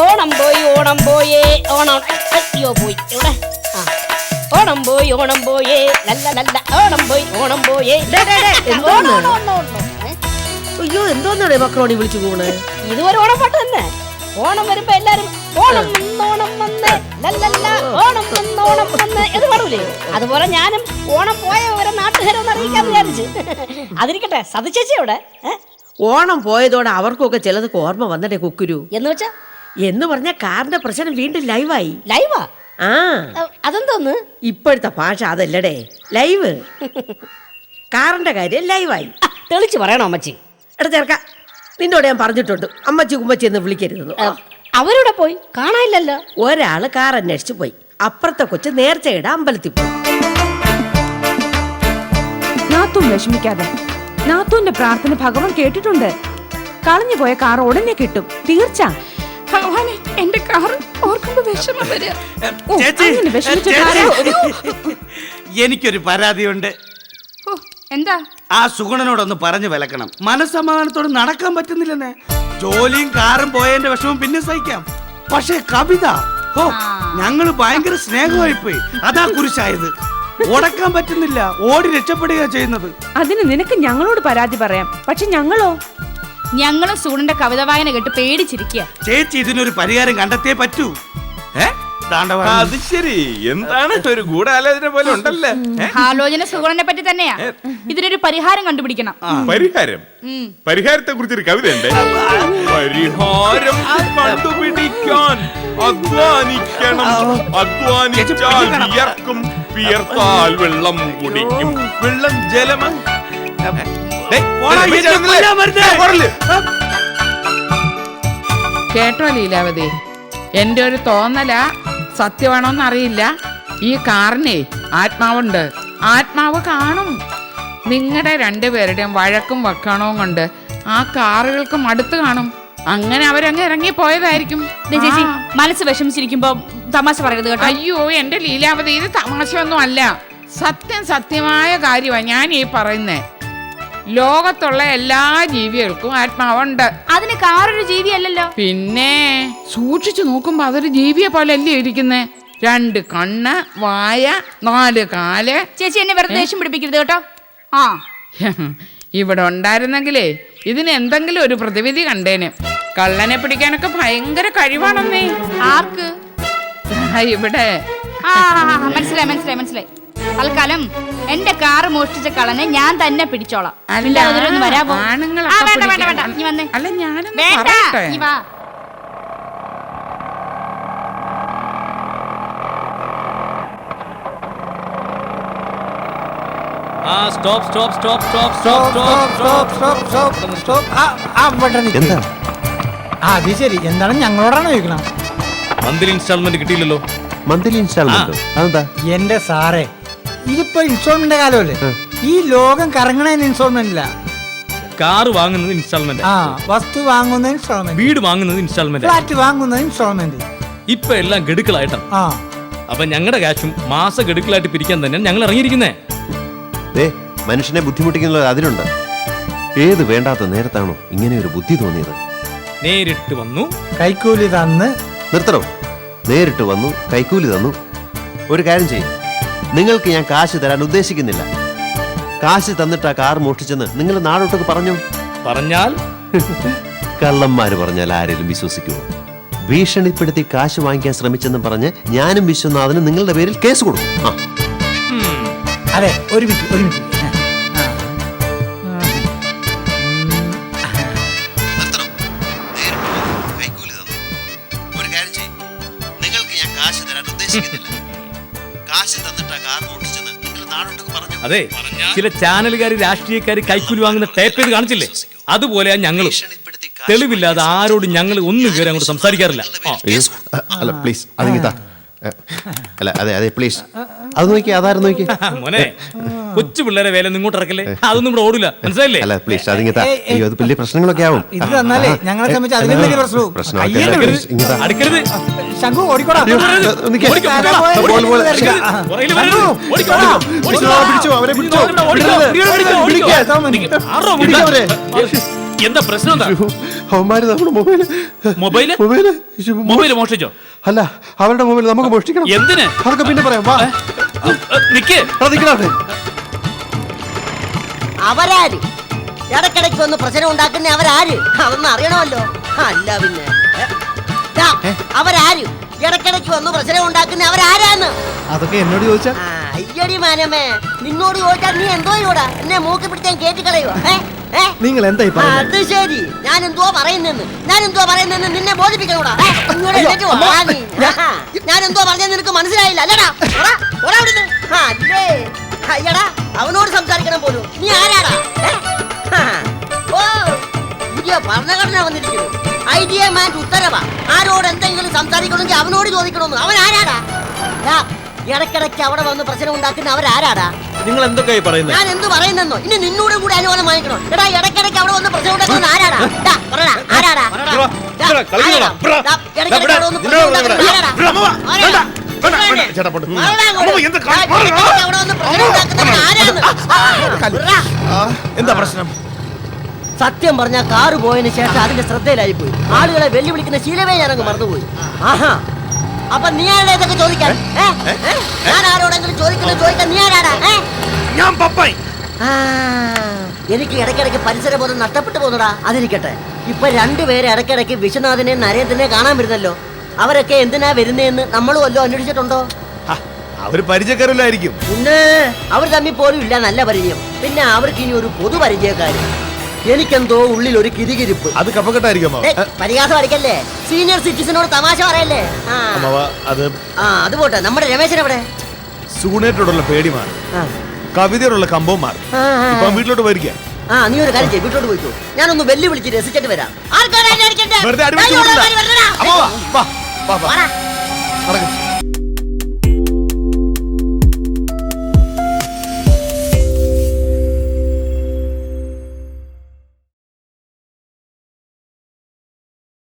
ഓണം പോയി ഓണം പോയേ ഓണം അയ്യോ പോയി എവിടെ? ആ. ഓണം പോയി ഓണം പോയേ നല്ല നല്ല ഓണം പോയി ഓണം പോയേ. ഡേ, ഡേ, ഡേ, എന്തോന്ന്? ഓണം, ഓണം, ഓണം, ഓണം. ഏ? അയ്യോ എന്തോന്നാണ് മക്കളോട് വിളിച്ചു പോണ്? ഒരു ഓണപ്പാട്ട് തന്നെ. ഓണം വരുമ്പോ എല്ലാരും ഓണം വന്നോണം വന്ന് ലല്ലല്ല ഓണം വന്നോണം വന്ന്. എന്ന് പാടൂലേ? അതുപോലെ ഞാനും ഓണം പോയ ഓരോ നാട്ടുകാരെ ഒന്ന് അറിയിക്കാൻ വിചാരിച്ചു. അതിരിക്കട്ടെ സതിച്ചേച്ചി എവിടെ? ഏ? ഓണം പോയതോടെ അവർക്കൊക്കെ ചിലതൊക്കെ ഓർമ്മ വന്നിട്ടേ കുക്കുരു. എന്ന് വെച്ചാ? എന്ന് പറഞ്ഞ കാറിന്റെ പ്രശ്നം വീണ്ടും ലൈവായി. ലൈവാ? ആ. അതെന്തോന്ന്? ഇപ്പോഴത്തെ ഭാഷ അതല്ലടേ. ലൈവ്. കാറിന്റെ കാര്യം ലൈവായി. തെളിച്ചു പറയണോ അമ്മച്ചി? എടാ ചേർക്ക നിന്നോട് ഞാൻ പറഞ്ഞിട്ടുണ്ട്. അമ്മച്ചി കുമ്മച്ചി എന്ന് വിളിക്കരുതെന്ന്. അവരോടെ പോയി? കാണാനില്ലല്ലോ. ഒരാൾ കാർ അന്വേഷിച്ചു പോയി. അപ്പുറത്തെ കൊച്ച് നേർച്ചയുടെ അമ്പലത്തിൽ പോയി. വിഷമിക്കാതെ. നാത്തൂന്റെ പ്രാർത്ഥന ഭഗവാൻ കേട്ടിട്ടുണ്ട്. കളഞ്ഞു പോയ കാർ ഉടനെ കിട്ടും. തീർച്ച ഭഗവാനെ എന്റെ കാർ ഓർക്കുമ്പോ വിഷമം വരിക. ഓ, ചേച്ചി, അങ്ങനെ വിഷമിച്ച ചേച്ചി. കാര്യം- എനിക്കൊരു പരാതിയുണ്ട്. ഓ, എന്താ? ആ സുഗുണനോടൊന്ന് പറഞ്ഞു വിലക്കണം. മനസ്സമാധാനത്തോട് നടക്കാൻ പറ്റുന്നില്ലെന്നേ. ജോലിയും കാറും പോയതിന്റെ വിഷമം പിന്നെ സഹിക്കാം. പക്ഷേ കവിത ഓ ഞങ്ങൾ ഭയങ്കര സ്നേഹമായി പോയി അതാ കുരിശായത്. ഓടക്കാൻ പറ്റുന്നില്ല. ഓടി രക്ഷപ്പെടുക ചെയ്യുന്നത്. അതിന് നിനക്ക് ഞങ്ങളോട് പരാതി പറയാം. പക്ഷെ ഞങ്ങളോ? ഞങ്ങളും സൂണിന്റെ കവിത വായന കേട്ട് പേടിച്ചിരിക്കുക ചേച്ചി ഇതിനൊരു പരിഹാരം കണ്ടെത്തിയേ പറ്റൂ. അത് ശരി. എന്താണ് ഒരു ഗൂഢാലോചന പോലെ ഉണ്ടല്ലേ? ആലോചന സുഗുണനെ പറ്റി തന്നെയാ. ഇതിനൊരു പരിഹാരം കണ്ടുപിടിക്കണം. പരിഹാരം? പരിഹാരത്തെ കുറിച്ച് ഒരു കവിത ഉണ്ട്? പരിഹാരം കണ്ടുപിടിക്കാൻ അധ്വാനിക്കണം. അധ്വാനിച്ചാൽ വിയർക്കും വിയർത്താൽ വെള്ളം കുടിക്കും. വെള്ളം ജലം കേട്ടോ ലീലാവതി എന്റെ ഒരു തോന്നല സത്യമാണോന്ന് അറിയില്ല. ഈ കാറിനെ ആത്മാവുണ്ട്. ആത്മാവ് കാണും. നിങ്ങളുടെ രണ്ടുപേരുടെയും വഴക്കും വക്കണവും കൊണ്ട് ആ കാറുകൾക്ക് മടുത്ത് കാണും. അങ്ങനെ അവരങ്ങ് ഇറങ്ങി പോയതായിരിക്കും. ദേ ചേച്ചി. മനസ്സ് വിഷമിച്ചിരിക്കുമ്പോ തമാശ പറയരുത് കേട്ടോ. അയ്യോ എന്റെ ലീലാവതി ഇത് തമാശയൊന്നും അല്ല സത്യം സത്യമായ കാര്യമാണ് ഞാൻ ഈ പറയുന്നേ. ലോകത്തുള്ള എല്ലാ ജീവികൾക്കും ആത്മാവുണ്ട്. അതിന് കാറൊരു ജീവിയല്ലല്ലോ? പിന്നെ സൂക്ഷിച്ചു നോക്കുമ്പോ അതൊരു ജീവിയെ പോലെ അല്ലേ ഇരിക്കുന്നേ? രണ്ട് കണ്ണ് വായ നാല് കാൽ. ചേച്ചി എന്നെ വെറുതെ ദേഷ്യം പിടിപ്പിക്കരുത് കേട്ടോ. ആ. ഇവിടെ ഉണ്ടായിരുന്നെങ്കിലേ ഇതിന് എന്തെങ്കിലും ഒരു പ്രതിവിധി കണ്ടേനെ. കള്ളനെ പിടിക്കാനൊക്കെ ഭയങ്കര കഴിവാണെന്നേ. ആർക്ക്? ഇവിടെ. മനസ്സിലായി മനസ്സിലായി മനസ്സിലായി. തൽക്കാലം എന്റെ കാറ് മോഷ്ടിച്ച കളനെ ഞാൻ തന്നെ പിടിച്ചോളാം അല്ല, നിന്റെ അതിലൊന്ന് വരാമോ ആണുങ്ങളൊക്കെ ആ, വേണ്ട വേണ്ട നീ വന്നേ അല്ല ഞാനൊന്ന് വേണ്ട പറയട്ടെ നീ വാ ആ stop stop stop stop stop stop stop എന്താ ആ അത് ശരി എന്താണ് ഞങ്ങളോടാണ് ചോദിക്കണം മന്ത്ലി ഇൻസ്റ്റാൾമെന്റ് കിട്ടിയില്ലല്ലോ മന്ത്ലി ഇൻസ്റ്റാൾമെന്റ് അതെന്താ എന്റെ സാറേ ഇതിപ്പോ ഇൻസ്റ്റാൾമെന്റ് കാലമല്ലേ? ഈ ലോകം കറങ്ങണതിന് ഇൻസ്റ്റാൾമെന്റ് ഇല്ല കാർ വാങ്ങുന്നത് ഇൻസ്റ്റാൾമെന്റ് ആ വസ്തു വാങ്ങുന്നത് ഇൻസ്റ്റാൾമെന്റ് വീട് വാങ്ങുന്നത് ഇൻസ്റ്റാൾമെന്റ് ഫ്ലാറ്റ് വാങ്ങുന്നത് ഇൻസ്റ്റാൾമെന്റ് ഇപ്പൊ എല്ലാം ഗഡുക്കളായിട്ടാണ് ആ. അപ്പൊ ഞങ്ങളുടെ കാശും മാസ ഗഡുക്കളായിട്ട് പിരിക്കാൻ തന്നെ ഞങ്ങൾ ഇറങ്ങിയിരിക്കുന്നേ. ദേ മനുഷ്യനെ ബുദ്ധിമുട്ടിക്കുന്നത് അതിലുണ്ട് ഏത് വേണ്ടാത്ത നേരത്താണോ ഇങ്ങനെ ഒരു ബുദ്ധി തോന്നിയത്? നേരിട്ട് വന്നു. കൈക്കൂലി തന്ന്. നിർത്തണോ? നേരിട്ട് വന്നു കൈക്കൂലി തന്നു. ഒരു കാര്യം ചെയ്യും. നിങ്ങൾക്ക് ഞാൻ കാശ് തരാൻ ഉദ്ദേശിക്കുന്നില്ല. കാശ് തന്നിട്ട് ആ കാർ മോഷ്ടിച്ചെന്ന് നിങ്ങൾ നാടോട്ടൊക്കെ പറഞ്ഞു? പറഞ്ഞാൽ? കള്ളന്മാര് പറഞ്ഞാൽ ആരെങ്കിലും വിശ്വസിക്കുമോ? ഭീഷണിപ്പെടുത്തി കാശ് വാങ്ങിക്കാൻ ശ്രമിച്ചെന്ന് പറഞ്ഞ് ഞാനും വിശ്വനാഥനും നിങ്ങളുടെ പേരിൽ കേസ് കൊടുക്കും. ആ. അതെ ഒരു മിനിറ്റ് ഒരു മിനിറ്റ്. നിങ്ങൾക്ക് ഞാൻ കാശ് തരാൻ ഉദ്ദേശിക്കുന്നില്ല. അതെ ചില ചാനലുകാർ രാഷ്ട്രീയക്കാർ കൈക്കൂലി വാങ്ങുന്ന ടേപ്പ് ചെയ്ത് കാണിച്ചില്ലേ? അതുപോലെയാ ഞങ്ങളും. തെളിവില്ലാതെ ആരോട് ഞങ്ങൾ ഒന്നും കയറി അങ്ങോട്ട് സംസാരിക്കാറില്ല. അല്ല പ്ലീസ് അല്ല അതെ അതെ പ്ലീസ് അത് നോക്കി അതാരും നോക്കി? മോനെ. കൊച്ചു പിള്ളേരെ വേല നിങ്ങോട്ട് ഇങ്ങോട്ട് ഇറക്കല്ലേ? അതൊന്നും ഇവിടെ ഓടില്ല. മനസ്സിലായില്ലേ? അല്ല പ്ലീസ് അയ്യോ അത് വലിയ പ്രശ്നങ്ങളൊക്കെ ആവും. ഇത് തന്നാലേ ഞങ്ങളെ സംബന്ധിച്ച് അതിലും വലിയ പ്രശ്നവും. പ്രശ്നമൊക്കെ അയ്യേ, അല്ല, അടുക്കരുത്. please, അടുക്കരുത്. ശംഖു ഓടിക്കോടാ. നിക്ക്. ഓടിക്കോ, ഓടിക്കോ. പുറകിൽ വരരുത്. ഓടിക്കോ, ഓടിക്കോ, ഓടിക്കോ. പിടിച്ചോ, പിടിച്ചോ, അവരെ പിടിച്ചോ. ഓടിക്കോ, ഓടിക്കോ, ഓടിക്കോ, ഓടിക്കോ. പിടിക്ക്. തോമനി. ആരോ പിടിക്ക്. അവരെ. എന്താ പ്രശ്നം എന്താ? അവന്മാര് നമ്മുടെ മൊബൈൽ. മൊബൈൽ? മൊബൈൽ? മൊബൈൽ മോഷ്ടിച്ചോ? അല്ല അവരുടെ മൊബൈൽ നമുക്ക് മോഷ്ടിക്കണം. എന്തിന്? അതൊക്കെ പിന്നെ പറയാം വാ. നിക്ക്. അവിടെ. അവരാര്? ഇടക്കിടയ്ക്ക് വന്ന് പ്രശ്നം ഉണ്ടാക്കുന്ന അവരാര്? അതൊന്നും അറിയണമല്ലോ. അല്ല പിന്നെ. അവരാര്? ഇടക്കിടയ്ക്ക് വന്ന് പ്രശ്നം ഉണ്ടാക്കുന്ന അവരാരാന്ന്? അതൊക്കെ എന്നോട് ചോദിച്ചാ? അയ്യടി മാനമേ നിന്നോട് ചോദിച്ചാൽ നീ എന്തോ ചെയ്യൂടാ എന്നെ മൂക്കി പിടിച്ചാൽ കേട്ടി? ഏ? നിങ്ങൾ എന്താ അത് ശരി. ഞാൻ എന്തോ പറയുന്നെന്ന്. ഞാൻ എന്തോ പറയുന്നെന്ന് നിന്നെ ബോധിപ്പിക്കണോടാ. ഞാൻ എന്തോ പറഞ്ഞെന്ന് നിനക്ക് മനസ്സിലായില്ല. അല്ലടാ അല്ലേ. അയ്യടാ അവനോട് സംസാരിക്കണം പോലും. നീ ആരാടാ? ഓ പുതിയ ഭരണഘടന വന്നിരിക്കുന്നു. ഐഡിയ മാൻ ഉത്തരവാ. ആരോട് എന്തെങ്കിലും സംസാരിക്കണമെങ്കിൽ അവനോട് ചോദിക്കണമെന്ന്. അവൻ ആരാടാ? ഇടക്കിടയ്ക്ക് അവിടെ വന്ന് പ്രശ്നം ഉണ്ടാക്കുന്ന അവരാരാടാ? നിങ്ങൾ എന്തൊക്കെയായി പറയുന്നത് ഞാൻ എന്ത് പറയുന്നെന്നോ? ഇനി നിന്നോടും കൂടി അനുവാദം വാങ്ങിക്കണോ? എടാ ഇടക്കിടയ്ക്ക് അവിടെ വന്ന് പ്രശ്നം ഉണ്ടാക്കുന്ന ആരാടാ? പറടാ, ആരാടാ? ഇടക്കിടയ്ക്ക് അവിടെ വന്ന് പ്രശ്നം ഉണ്ടാക്കുന്ന ആരാടാ? എന്താ പ്രശ്നം? സത്യം പറഞ്ഞ കാറ് പോയതിനു ശേഷം അതിന്റെ ശ്രദ്ധയിലായി പോയി. ആളുകളെ വെല്ലുവിളിക്കുന്ന ശീലമേ ഞാൻ അങ്ങ് മറന്നുപോയി ആഹാ. അപ്പൊ നീ ആരുടെ ഇതൊക്കെ ചോദിക്കാൻ? ഞാൻ ആരോടെങ്കിലും ചോദിക്കുന്നത് ചോദിക്കാൻ നീ ആരാടാ? ഞാൻ പപ്പായി. എനിക്ക് ഇടയ്ക്കിടയ്ക്ക് പരിസരബോധം നഷ്ടപ്പെട്ടു പോകുന്നടാ. അതിരിക്കട്ടെ. ഇപ്പൊ രണ്ടുപേരെ ഇടയ്ക്കിടയ്ക്ക് വിശ്വനാഥനെ നരേന്ദ്രനെ കാണാൻ വരുന്നല്ലോ. അവരൊക്കെ എന്തിനാ വരുന്നതെന്ന് നമ്മൾ വല്ലോ അന്വേഷിച്ചിട്ടുണ്ടോ? അവർ പരിചയക്കാരില്ലായിരിക്കും. പിന്നെ അവർ തമ്മിൽ പോലും ഇല്ല നല്ല പരിചയം. പിന്നെ അവർക്ക് ഇനി ഒരു പൊതു പരിചയക്കാരൻ എനിക്കെന്തോ ഉള്ളിൽ ഒരു കിരികിരിപ്പ് അത് കപ്പക്കെട്ടായിരിക്കും പരിഹാസം അടിക്കല്ലേ? സീനിയർ സിറ്റിസനോട് തമാശ പറയല്ലേ? അത് ആ അത് പോട്ടെ. നമ്മുടെ രമേശൻ എവിടെ? സൂണേറ്റോടുള്ള പേടി മാറി കവിതയോടുള്ള കമ്പവും മാറി വീട്ടിലോട്ട് വരിക ആ നീ ഒരു കാര്യം ചെയ്യ് വീട്ടിലോട്ട് പോയിക്കോ. ഞാനൊന്ന് വെല്ലുവിളിച്ച് രസിച്ചിട്ട് വരാം. ആർക്കാരാ എന്നെ അടിക്കണ്ടേ? വെറുതെ